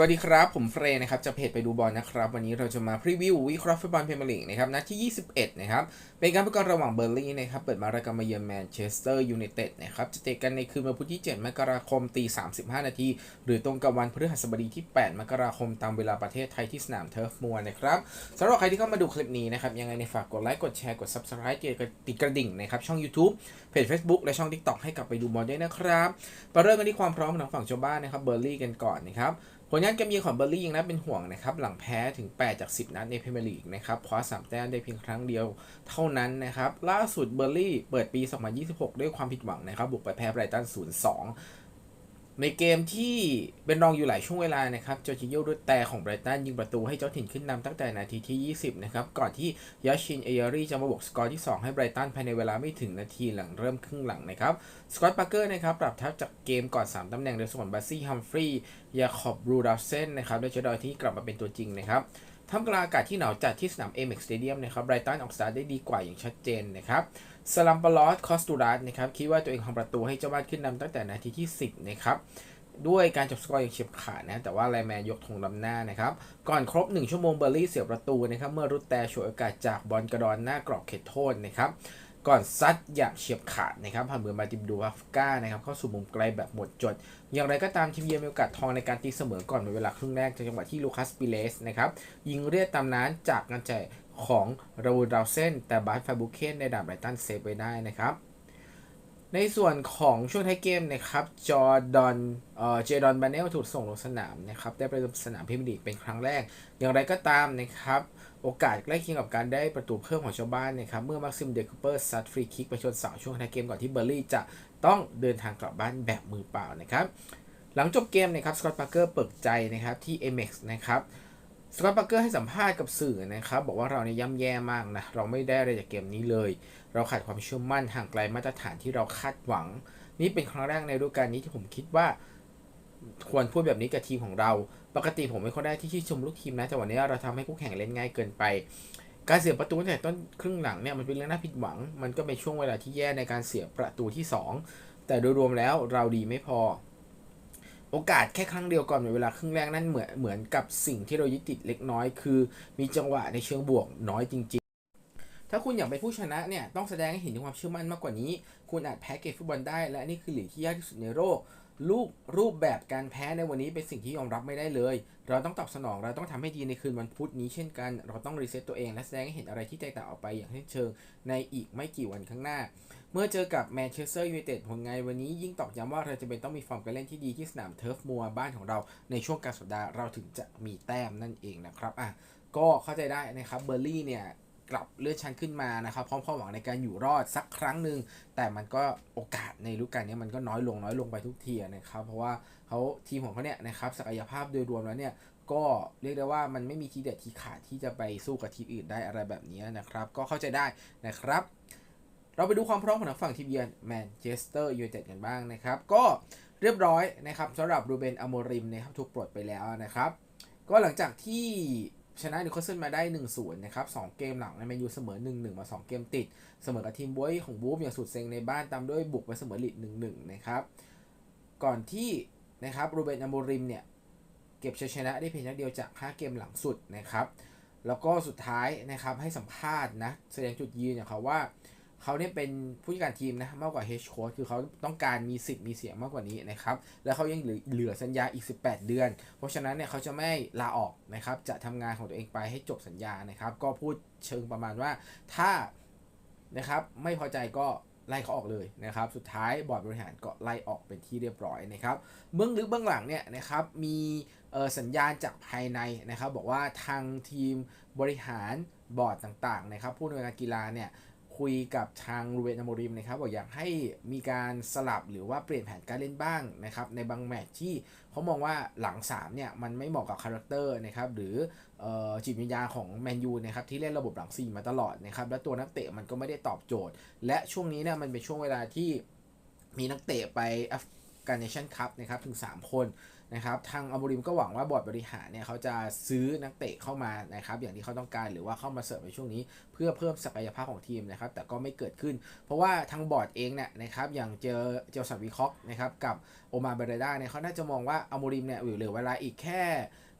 สวัสดีครับ ผมเฟรนนะครับจากเพจไปดูบอลนะครับ วันนี้เราจะมาพรีวิววิเคราะห์ฟุตบอลพรีเมียร์ลีกนะครับนัดที่ 21 นะครับ เป็นการประกอบระหว่างเบอร์ลี่นะครับ เปิดมารายการมาเยือนแมนเชสเตอร์ยูไนเต็ดนะครับ จะเตะกันในคืนวันพุธที่ 7 มกราคมตี 35 นาที หรือตรงกับวันพฤหัสบดีที่ 8 มกราคมตามเวลาประเทศไทยที่สนามเทิร์ฟมัวนะครับสำหรับใครที่เข้ามาดูคลิปนี้นะครับ ยังไงในฝากกดไลค์กดแชร์กด subscribe กดติดกระดิ่งนะครับช่อง YouTube เพจ Facebook และช่อง TikTok ให้กลับไปดูบอลด้วยนะครับมาเริ่มกันที่ความพร้อมของฝั่งเจ้าบ้านนะครับเบอร์ลี่กันก่อนนะครับ ผลงานเกมเยือนของเบอร์ลี่ยังน่าเป็นห่วงนะครับ หลังแพ้ถึง 8 จาก 10 นัดในพรีเมียร์ลีกนะครับคว้า3แต้มได้เพียงครั้งเดียวเท่านั้นนะครับ ล่าสุดเบอร์ลี่เปิดปี 2026 ด้วยความผิดหวังนะครับ บุกไปแพ้ไบรตัน 0-2 ในเกมที่เป็นรองอยู่หลายช่วงเวลานะครับจอร์จิโยด้วยแต่ของไบรตันยิงประตูให้เจ้าถิ่นขึ้นนำตั้งแต่นาทีที่ 20 นะครับ ก่อนที่ยาชินเอยารีจะมาบวกสกอร์ที่ 2 ให้ไบรตันภายในเวลาไม่ถึงนาทีหลังเริ่มครึ่งหลังนะครับ สกอตปาร์เกอร์นะครับ ปรับทับจากเกมก่อน 3 ตำแหน่งโดยส่วนบัสซี่ฮัมฟรีย์ยาคอบบรูดาเซนนะครับโดยเฉดอยที่กลับมาเป็นตัวจริงนะครับ ท่ามกลางอากาศที่หนาวจัดที่สนามเอเม็กสเตเดียมนะครับไบรตันออกสตาร์ได้ดีกว่าอย่างชัดเจนนะครับสลัมปลอสคอสตูรัสนะครับคิดว่าตัวเองทำประตูให้เจ้าบ้านขึ้นนำตั้งแต่นาทีที่ 10 นะครับด้วยการจบสกอร์อย่างเฉียบขาดนะ แต่ว่าไลแมนยกธงลำหน้านะครับ ก่อนครบ 1 ชั่วโมงเบอร์ลี่เสียประตูนะครับ เมื่อรุตแต่ฉวยโอกาสจากบอลกระดอนหน้ากรอบเขตโทษนะครับ ก่อนซัดอย่างเฉียบขาดนะครับผ่านมือมาติมดูอัฟกานะครับเข้าสู่มุมไกลแบบหมดจด อย่างไรก็ตามทีมเยือนมีโอกาสทองในการตีเสมอก่อนในเวลาครึ่งแรกจากจังหวะที่ลูคัสปิเลสนะครับยิงเรียกตามนั้นจากงานแจของราวูดาวเซนแต่บาสฟาบุเคนในด่านไบรตันเซฟไว้ได้นะครับในส่วนของช่วงท้ายเกมนะครับ จอร์ดอนเอ่อเจดอนบาเนลถูกส่งลงสนามนะครับ ได้ไประเดิมสนามพรีเมียร์ลีเป็นครั้งแรก อย่างไรก็ตามนะครับ โอกาสใกล้เคียงกับการได้ประตูเพิ่มของชาวบ้านนะครับ เมื่อมักซิมเดคูเปอร์ซัดฟรีคิกไปชนเสาช่วงท้ายเกมก่อนที่เบอร์ลี่จะต้องเดินทางกลับบ้านแบบมือเปล่านะครับ หลังจบเกมนะครับสกอตต์ปาร์เกอร์เปิดใจนะครับที่ MX นะครับสกอตต์ปาร์เกอร์ให้สัมภาษณ์กับสื่อนะครับบอกว่าเราเนี่ยย่ำแย่มากนะเราไม่ได้อะไรจากเกมนี้เลย เราขาดความเชื่อมั่นห่างไกลมาตรฐานที่เราคาดหวัง นี่เป็นครั้งแรกในฤดูกาลนี้ที่ผมคิดว่า ควรพูดแบบนี้กับทีมของเรา ปกติผมไม่ค่อยได้ที่ชื่นชมลูกทีมนะ แต่วันนี้เราทำให้คู่แข่งเล่นง่ายเกินไป การเสียประตูตั้งแต่ต้นครึ่งหลังเนี่ยมันเป็นเรื่องน่าผิดหวัง มันก็เป็นช่วงเวลาที่แย่ในการเสียประตูที่ 2 แต่โดยรวมแล้วเราดีไม่พอ โอกาสแค่ครั้งเดียวก่อนในเวลาครึ่งแรกนั่นเหมือนเหมือนกับสิ่งที่เรายึดติดเล็กน้อย คือมีจังหวะในเชิงบวกน้อยจริงๆถ้าคุณอยากเป็นผู้ชนะเนี่ยต้องแสดงให้เห็นถึงความเชื่อมั่นมากกว่านี้ คุณอาจแพ้เกมฟุตบอลได้ และนี่คือหลีกที่ยากที่สุดในโลก รูปรูปแบบการแพ้ในวันนี้เป็นสิ่งที่ยอมรับไม่ได้เลย เราต้องตอบสนอง เราต้องทำให้ดีในคืนวันพุธนี้เช่นกัน เราต้องรีเซ็ตตัวเอง และแสดงให้เห็นอะไรที่แตกต่างออกไปอย่างสิ้นเชิงในอีกไม่กี่วันข้างหน้า เมื่อเจอกับแมนเชสเตอร์ยูไนเต็ดผลงานวันนี้ยิ่งตอกย้ำว่าเราจะเป็นต้องมีฟอร์มการเล่นที่ดีที่สนามเทิร์ฟมัวบ้านของเราในช่วงกลางสัปดาห์เราถึงจะมีแต้มนั่นเองนะครับ อะ ก็เข้าใจได้นะครับ เบอร์ลี่เนี่ย กลับเลื่อนชั้นขึ้นมานะครับพร้อมความหวังในการอยู่รอดสักครั้งหนึ่งแต่มันก็โอกาสในฤดูกาลนี้มันก็น้อยลงน้อยลงไปทุกทีนะครับ เพราะว่าเขาทีมของเขาเนี่ยนะครับศักยภาพโดยรวมแล้วเนี่ยก็เรียกได้ว่ามันไม่มีทีเด็ดทีขาดที่จะไปสู้กับทีมอื่นได้อะไรแบบนี้นะครับ ก็เข้าใจได้นะครับ เราไปดูความพร้อมของทางฝั่งทีมเยือนแมนเชสเตอร์ยูไนเต็ดกันบ้างนะครับ ก็เรียบร้อยนะครับสำหรับรูเบนอโมริมนะครับถูกปลดไปแล้วนะครับ ก็หลังจากที่ ชนะนิวคาสเซิลมาได้ 1-0 นะครับ 2 เกมหลังในแมนยูเสมอ 1-1 มา 2 เกมติด เสมอกับทีมบวยของบูฟอย่างสุดเซ็งในบ้านตามด้วยบุกไปเสมอลิด1-1 นะครับ ก่อนที่นะครับรูเบนอโมริมเนี่ย เก็บชัยชนะได้เพียงนัดเดียวจาก 5 เกมหลังสุดนะครับ แล้วก็สุดท้ายนะครับให้สัมภาษณ์นะแสดงจุดยืนอย่างเขาว่า เขาเนี่ยเป็นผู้จัดการทีมนะมากกว่าเฮดโค้ชคือเขาต้องการมีสิทธิ์มีเสียงมากกว่านี้นะครับ แล้วเขายังเหลือสัญญาอีก 18 เดือน เพราะฉะนั้นเนี่ยเขาจะไม่ลาออกนะครับ จะทำงานของตัวเองไปให้จบสัญญานะครับ ก็พูดเชิงประมาณว่าถ้านะครับไม่พอใจก็ไล่เขาออกเลยนะครับ สุดท้ายบอร์ดบริหารก็ไล่ออกเป็นที่เรียบร้อยนะครับ เบื้องลึกเบื้องหลังเนี่ยนะครับ มีเอ่อสัญญาณจากภายในนะครับ บอกว่าทางทีมบริหารบอร์ดต่างๆนะครับ ผู้ดำเนินการกีฬาเนี่ย คุยกับทางรูเวนอโมริมนะครับบอกอยากให้มีการสลับหรือว่าเปลี่ยนแผนการเล่นบ้างนะครับในบางแมตช์ที่เขามองว่าหลัง3เนี่ยมันไม่เหมาะกับคาแรคเตอร์นะครับหรือออจิตวิญญาณของแมนยูนะครับที่เล่นระบบหลัง4มาตลอดนะครับและตัวนักเตะมันก็ไม่ได้ตอบโจทย์ และช่วงนี้เนี่ยมันเป็นช่วงเวลาที่มีนักเตะไปอัฟกาเนชั่นคัพนะครับถึง 3 คน นะครับทางอ m มริมก็หวังว่าบอร์ดบริหารเนี่ยเขาจะซื้อนักเตะเข้ามานะครับอย่างที่เขาต้องการหรือว่าเข้ามาเสริมในช่วงนี้ เพื่อเพิ่มศักยภาพของทีมนะครับแต่ก็ไม่เกิดขึ้น เพราะว่าทางบอร์ดเองเนี่ยนะครับอย่างเจอเจอสันวิคราะห์นะครับกับโอมาเบเรดาเนี่ยเขาน่าจะมองว่าอ m มริมเนี่ยเหลือเวลาอีกแค่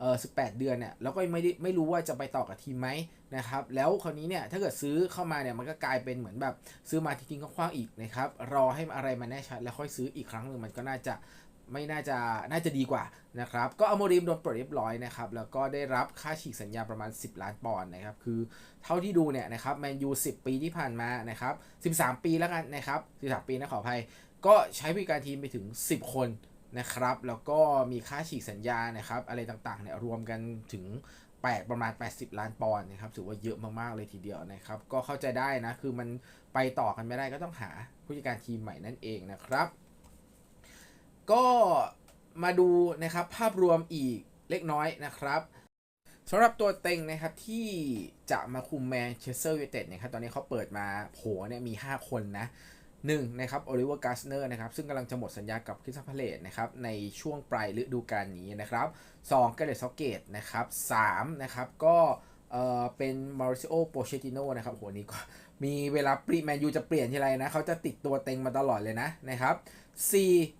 เออ18เดือนเนี่ยแล้วก็ไม่ได้ไม่รู้ว่าจะไปต่อกับทีมไหมนะครับแล้วคราวนี้เนี่ยถ้าเกิดซื้อเข้ามาเนี่ยมันก็กลายเป็นเหมือนแบบซื้อมาทิ้งๆคว้างๆอีกนะครับรอให้อะไรมันแน่ชัดแล้วค่อยซื้ออีกครั้งหนึ่งมันก็น่าจะ ไม่น่าจะน่าจะดีกว่านะครับ ก็อโมริมโดนปลดเรียบร้อยนะครับ แล้วก็ได้รับค่าฉีกสัญญาประมาณ 10 ล้านปอนด์นะครับ คือเท่าที่ดูเนี่ยนะครับแมนยู10 ปีที่ผ่านมานะครับ 13 ปีแล้วกันนะครับ 13 ปีนะขออภัย ก็ใช้บริการทีมไปถึง 10 คนนะครับ แล้วก็มีค่าฉีกสัญญานะครับ อะไรต่างๆเนี่ยรวมกันถึง8ประมาณ 80 ล้านปอนด์นะครับถือว่าเยอะมากๆเลยทีเดียวนะครับ ก็เข้าใจได้นะคือมันไปต่อกันไม่ได้ก็ต้องหาผู้จัดการทีมใหม่นั่นเองนะครับ ก็มาดูนะครับภาพรวมอีกเล็กน้อยนะครับสำหรับตัวเต็งนะครับที่จะมาคุมแมนเชสเตอร์ยูไนเต็ดนะครับตอนนี้เขาเปิดมาโผเนี่ยมี 5 คนนะ1นะครับโอลิเวอร์กาสเนอร์นะครับซึ่งกำลังจะหมดสัญญากับคริสตัลพาเลตนะครับในช่วงปลายฤดูกาลนี้นะครับ2เกเรตซอกเกตนะครับ3นะครับก็เอ่อเป็นมาริซิโอโปเชติโนนะครับโหนี่ก็มีเวลาปรีแมนยูจะเปลี่ยนทีไรนะเขาจะติดตัวเต็งมาตลอดเลยนะนะครับ C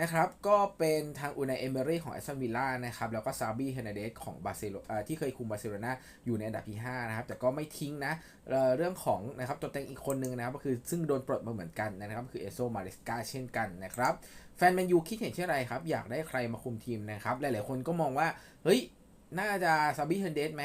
นะครับ ก็เป็นทางอูนายเอเมรี่ของแอสตันวิลล่านะครับ แล้วก็ซาบีเฮนเดสของบาร์เซโลที่เคยคุมบาร์เซโลนาอยู่ในอันดับที่ 5 นะครับ แต่ก็ไม่ทิ้งนะเเรื่องของนะครับตัวเต็งอีกคนนึงนะครับ ก็คือซึ่งโดนปลดมาเหมือนกันนะครับ คือเอโซมาริสกาเช่นกันนะครับ แฟนแมนยูคิดเห็นเช่นไรครับ อยากได้ใครมาคุมทีมนะครับ หลายๆคนก็มองว่า เฮ้ย น่าจะซาบีเฮนเดสไหม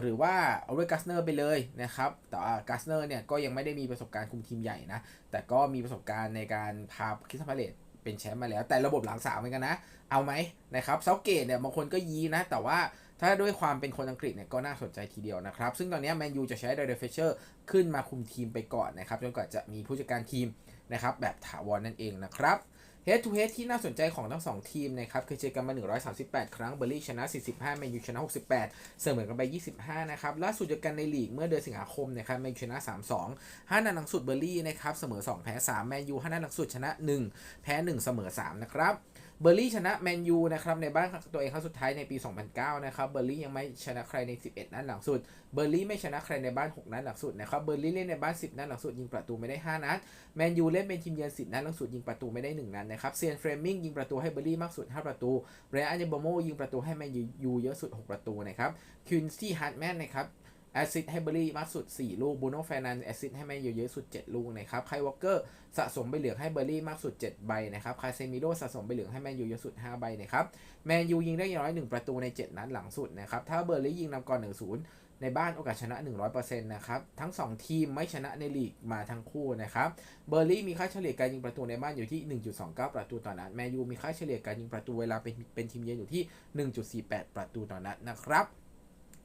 หรือว่าเอาเวกัสเนอร์ไปเลยนะครับแต่กัสเนอร์เนี่ยก็ยังไม่ได้มีประสบการณ์คุมทีมใหญ่นะ แต่ก็มีประสบการณ์ในการพาคริสพาเลตเป็นแชมป์มาแล้ว แต่ระบบหลังสามเหมือนกันนะ เอาไหมนะครับเซาเกตเนี่ยบางคนก็ยีนะ แต่ว่าถ้าด้วยความเป็นคนอังกฤษเนี่ยก็น่าสนใจทีเดียวนะครับ ซึ่งตอนนี้แมนยูจะใช้เดเดเฟเชอร์ขึ้นมาคุมทีมไปก่อนนะครับจนกว่าจะมีผู้จัดการทีมนะครับแบบถาวรนั่นเองนะครับ Head to Head ที่น่าสนใจของทั้ง2ทีมนะครับเคยเจอกันมา 138 ครั้งเบอร์ลี่ชนะ 45แมนยูชนะ 68 เสมอกันไป 25 นะครับล่าสุดเจอกันในลีกเมื่อเดือนสิงหาคมนะครับแมนยูชนะ 32 5นัดหลังสุดเบอร์ลี่นะครับเสมอ 2 แพ้ 3 แมนยู5นัดหลังสุดชนะ 1 แพ้ 1 เสมอ 3 นะครับ เบอร์ลี่ชนะแมนยูนะครับในบ้านตัวเองครั้งสุดท้ายในปี 2009 นะครับเบอร์ลี่ยังไม่ชนะใครใน 11 นัดหลังสุด เบอร์ลี่ไม่ชนะใครในบ้าน 6 นัดหลังสุดนะครับเบอร์ลี่เล่นในบ้าน 10 นัดหลังสุดยิงประตูไม่ได้ 5 นัดแมนยูเล่นเป็นทีมเยือน 10 นัดหลังสุดยิงประตูไม่ได้ 1 นัดนะครับเซียนเฟรมิงยิงประตูให้เบอร์ลี่มากสุด 5 ประตูเรอันเยโบโมยิงประตูให้แมนยูเยอะสุด 6 ประตูนะครับคินซี่ฮาร์ดแมนนะครับ แอซิดให้เบอร์รี่มากสุด 4 ลูกบูโน่แฟนันแอซิดให้แมนยูเยอะสุด 7 ลูกนะครับไคลวอลเกอร์สะสมใบเหลืองให้เบอร์รี่มากสุด 7 ใบนะครับคาเซมิโร่สะสมใบเหลืองให้แมนยูเยอะสุด 5 ใบนะครับแมนยูยิงได้อย่างน้อย 1 ประตูใน 7 นัดหลังสุดนะครับถ้าเบอร์รี่ยิงนำก่อน 1-0 ในบ้านโอกาสชนะ 100%นะครับทั้ง 2 ทีมไม่ชนะในลีกมาทั้งคู่นะครับเบอร์รี่มีค่าเฉลี่ยการยิงประตูในบ้านอยู่ที่ 1.29 ประตูต่อนัดแมนยูมีค่าเฉลี่ยการยิงประตูเวลาเป็นเป็นทีมเยือนอยู่ที่ 1.48 ประตูต่อนัดนะครับ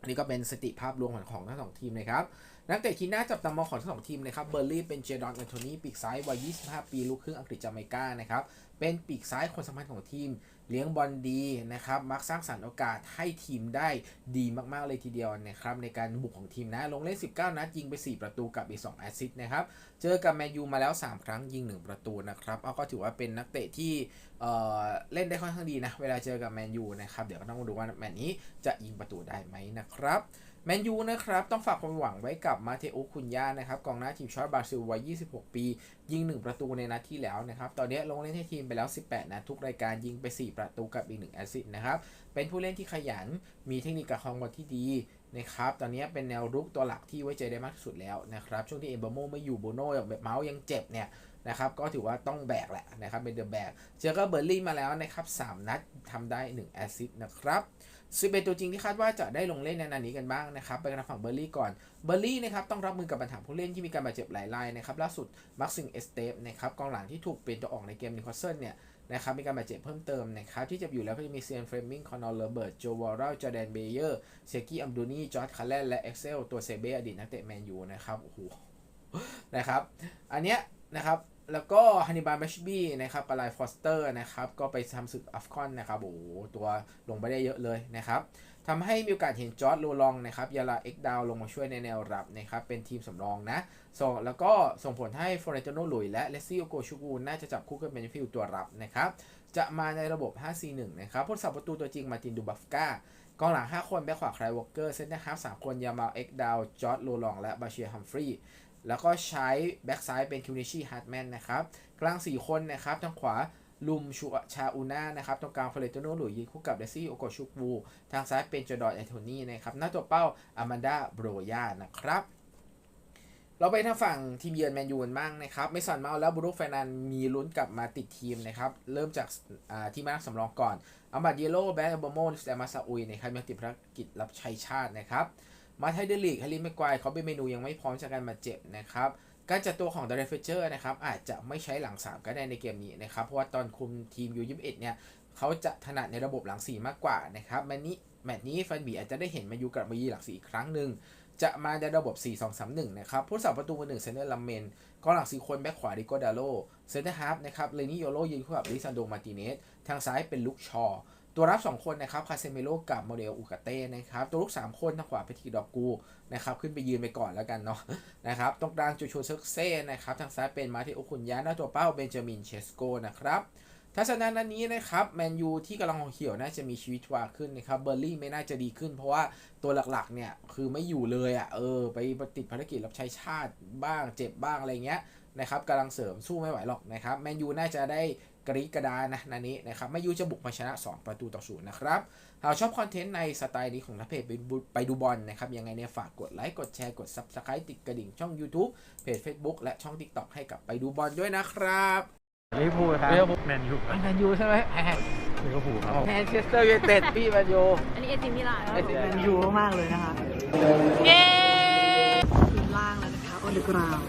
อันนี้ก็เป็นสติภาพรวมของทั้งสองทีมนะครับ นักเตะที่น่าจับตามองของทั้งสองทีมนะครับเบอร์ลี่เป็นเจดอนแอนโทนีปีกซ้ายวัย 25 ปีลูกครึ่งอังกฤษจาเมกานะครับเป็นปีกซ้ายคนสำคัญของทีม เลี้ยงบอลดีนะครับมักสร้างสรรค์โอกาสให้ทีมได้ดีมากๆเลยทีเดียวนะครับในการบุกของทีมนะ ลงเล่น 19 นัดยิงไป 4 ประตูกับอีก 2 แอสซิสต์นะครับเจอกับแมนยูมาแล้ว 3 ครั้งยิง 1 ประตูนะครับเอาก็ถือว่าเป็นนักเตะที่เอ่อเล่นได้ค่อนข้างดีนะ เวลาเจอกับแมนยูนะครับเดี๋ยวก็ต้องดูว่าแมตช์นี้จะยิงประตูได้ไหมนะครับ แมนยูนะครับ ต้องฝากความหวังไว้กับมาเทโอคุนยานะครับกองหน้าทีมชาติบราซิลวัย 26 ปี ยิง 1 ประตูในนัดที่แล้วนะครับ ตอนนี้ลงเล่นให้ทีมไปแล้ว 18 นัดทุกรายการยิงไป 4 ประตูกับอีก 1 แอสซิสต์นะครับ เป็นผู้เล่นที่ขยัน มีเทคนิคการคองบอลที่ดี นะครับ ตอนนี้เป็นแนวรุกตัวหลักที่ไว้ใจได้มากที่สุดแล้วนะครับ ช่วงที่เอมบโมไม่อยู่โบโน่แบบเมาส์ยังเจ็บเนี่ยนะครับ ก็ถือว่าต้องแบกแหละนะครับ เป็นเดอะแบก เจอก็เบอร์ลี่มาแล้วนะครับ 3 นัดทำได้ 1 แอสซิสต์นะครับสิบเอ็ดตัวจริงที่คาดว่าจะได้ลงเล่นในนัดนี้กันบ้างนะครับ ไปกันทางฝั่งเบอร์ลี่ก่อน เบอร์ลี่นะครับต้องรับมือกับปัญหาผู้เล่นที่มีการบาดเจ็บหลายรายนะครับ ล่าสุดมักซิงเอสเตฟนะครับกองหลังที่ถูกเปลี่ยนตัวออกในเกมนิวคาสเซิลเนี่ย นะครับมีการบาดเจ็บเพิ่มเติมนะครับที่จะอยู่แล้วก็จะมีเซียนเฟรมิงคอนอร์เลเบิร์ตโจวอร์เรลจอแดนเบเยอร์เซกี้อัมดูนีจอร์ดคาร์เลนและเอ็กเซลตัวเซเบอดีตนักเตะแมนยูนะครับโอ้โหนะครับอันเนี้ยนะครับแล้วก็ฮันนิบาลแบชบี้นะครับกับไลฟอสเตอร์นะครับก็ไปทำศึกอัฟคอนนะครับโอ้โหตัวลงไปได้เยอะเลยนะครับ ทำให้มีโอกาสเห็นจอร์ดโลลองนะครับยาลาเอ็กดาวลงมาช่วยในแนวรับนะครับเป็นทีมสำรองนะส่งแล้วก็ส่งผลให้ฟอร์เรนตโนหลุยและเลซี่โอโกชูกูน่าจะจับคู่กันเป็นฟิลตัวรับนะครับจะมาในระบบ 5-4-1 นะครับผู้สับประตูตัวจริงมาตินดูบัฟกากองหลัง 5 คน แบ็คขวาไคลวอลเกอร์ เซนเตอร์ฮาฟ3คน ยามาเอ็กดาว จอร์ดโลลอง และบาเชียฮัมฟรีย์ แล้วก็ใช้แบ็กซ้ายเป็นคิวเนชีฮาร์ดแมนนะครับ กลาง 4 คนนะครับ ทางขวา ลุมชูชาอูน่านะครับตรงกลางเฟเลโตโนหลุยยืนคู่กับเดซี่โอโกชุกวูทางซ้ายเป็นจอร์ดอนแอนโทนีนะครับหน้าตัวเป้าอามันดาโบรยานะครับเราไปทางฝั่งทีมเยือนแมนยูกันบ้างนะครับไม่สันเมาแล้วบรูฟแฟนันมีลุ้นกลับมาติดทีมนะครับ เริ่มจากที่มานักสำรองก่อนอามาดเยโลแบนบอโมนแซมาซาอุยนะครับยังติดภารกิจรับใช้ชาตินะครับ มาไทยเดลีกฮาริแม็กควายเขาเป็นเมนูยังไม่พร้อมจากการมาเจ็บนะครับ การจัดตัวของเดรเฟเจอร์นะครับอาจจะไม่ใช้หลัง 3 ก็ได้ในเกมนี้นะครับ เพราะว่าตอนคุมทีมยู21เนี่ยเขาจะถนัดในระบบหลัง 4 มากกว่านะครับแมตช์นี้แมตช์นี้ฟันบีอาจจะได้เห็นมายูกลับมายีหลัง 4 อีกครั้งหนึ่งจะมาในระบบ 4-2-3-1 นะครับ ผู้สาประตูคนหนึ่งเซนเตอร์ลัมเมนกองหลัง4คนแบ็คขวาดิโกดาโล เซนเตอร์ฮาร์ฟนะครับ เลนี่โยโลยืนคู่กับลิซันโดมาติเนส ทางซ้ายเป็นลุกชอ ตัวรับ 2 คนนะครับคาเซเมโลกับโมเดลอูกาเต้นะครับตัวลุก 3 คนทางขวาเปทีดอกกูนะครับขึ้นไปยืนไปก่อนแล้วกันเนาะนะครับตรงกลางจูชูเซิร์กเซ่นะครับทางซ้ายเป็นมาเทโอคุนยาหน้าตัวเป้าเบนจามินเชสโกนะครับทัศนะนันนี้นะครับแมนยูที่กำลังเขียวน่าจะมีชีวิตชีวาขึ้นนะครับเบอร์ลี่ไม่น่าจะดีขึ้น เพราะว่าตัวหลักๆเนี่ยคือไม่อยู่เลยอะ่ะเออไปติดภารกิจรับใช้ชาติบ้างเจ็บบ้างอะไรเงี้ยนะครับกำลังเสริมสู้ไม่ไหวหรอกนะครับแมนยูน่าจะได้ กรีดกระดานนะนันนี้นะครับแมนยูจะบุกมาชนะ 2 ประตูต่อศูนย์นะครับ หากชอบคอนเทนต์ในสไตล์นี้ของทัพเพจไปดูไปดูบอลนะครับ ยังไงเนี่ยฝากกดไลค์กดแชร์กด Subscribe ติดกระดิ่งช่อง YouTube เพจ Facebook และช่อง TikTok ให้กับไปดูบอลด้วยนะครับลิเวอร์พูลครับลิเวอร์พูลแมนยูแมนยูใช่ไหมลิเวอร์พูลครับแมนเชสเตอร์ยูไนเต็ดพี่แมนยูอันนี้เอซิมิลานเอซิมิลานยูมากๆเลยนะคะเย้ทีมล่างแล้วนะคะ on the ground